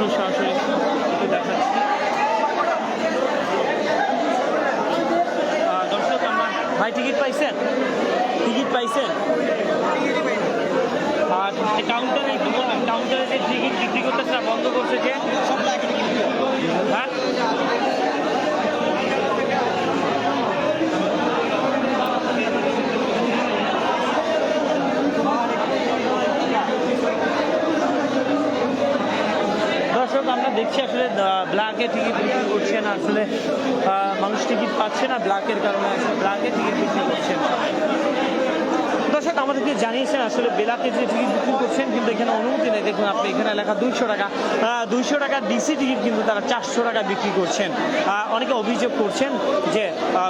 একটু সরাসরি দেখাচ্ছি। দর্শক, আমরা ভাই, টিকিট পাইছেন? টিকিট পাইছেন? আর কাউন্টারে কাউন্টারে যে টিকিট বিক্রি করতে সেটা বন্ধ করছে যে হ্যাঁ দর্শক আমরা দেখছি আসলে ব্ল্যাকে টিকিট বিক্রি করছে না আসলে মানুষ টিকিট পাচ্ছে না ব্ল্যাকের কারণে, আসলে ব্ল্যাকে টিকিট বিক্রি দর্শক, আমাদেরকে জানিয়েছেন, আসলে বেলাকে যে টিকিট বিক্রি করছেন, কিন্তু এখানে অনুমতি নেই। দেখুন, আপনি এখানে লেখা দুইশো টাকা দুইশো টাকা ডিসি টিকিট কিন্তু তারা চারশো টাকা বিক্রি করছেন। অনেকে অভিযোগ করছেন যে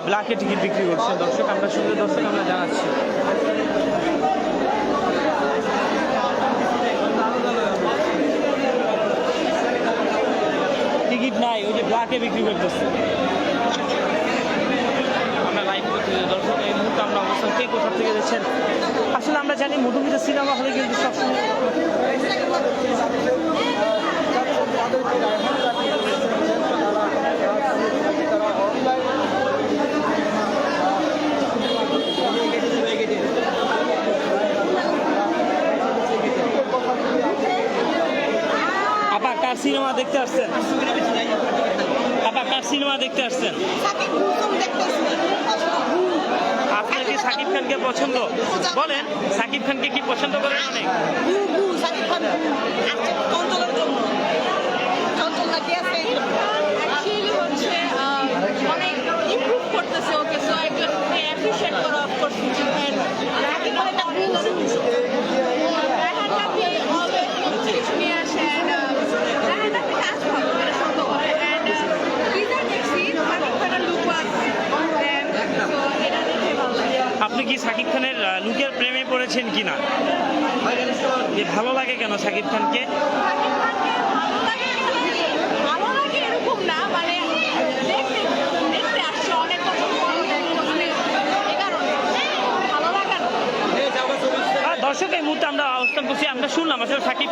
ব্ল্যাকে টিকিট বিক্রি করছেন। দর্শক, আমরা শুধু দর্শক, আমরা জানাচ্ছি। টিকিট নাই, ওই যে ব্ল্যাকে বিক্রি করতেছে। আসলে আমরা জানি মধুমিতা সিনেমা হলে কিন্তু সবসময় আপা কার সিনেমা দেখতে আসছেন? আপা কার সিনেমা দেখতে আসছেন? আপনার কি সাকিব খানকে পছন্দ? বলেন সাকিব খানকে কি পছন্দ করেন অনেক আপনি কি শাকিব খানের লুকের প্রেমে পড়েছেন কিনা যে ভালো লাগে কেন শাকিব খানকে না মানে দর্শক এই মুহূর্তে আমরা অবস্থান করছি আমরা শুনলাম আসলে সাকিব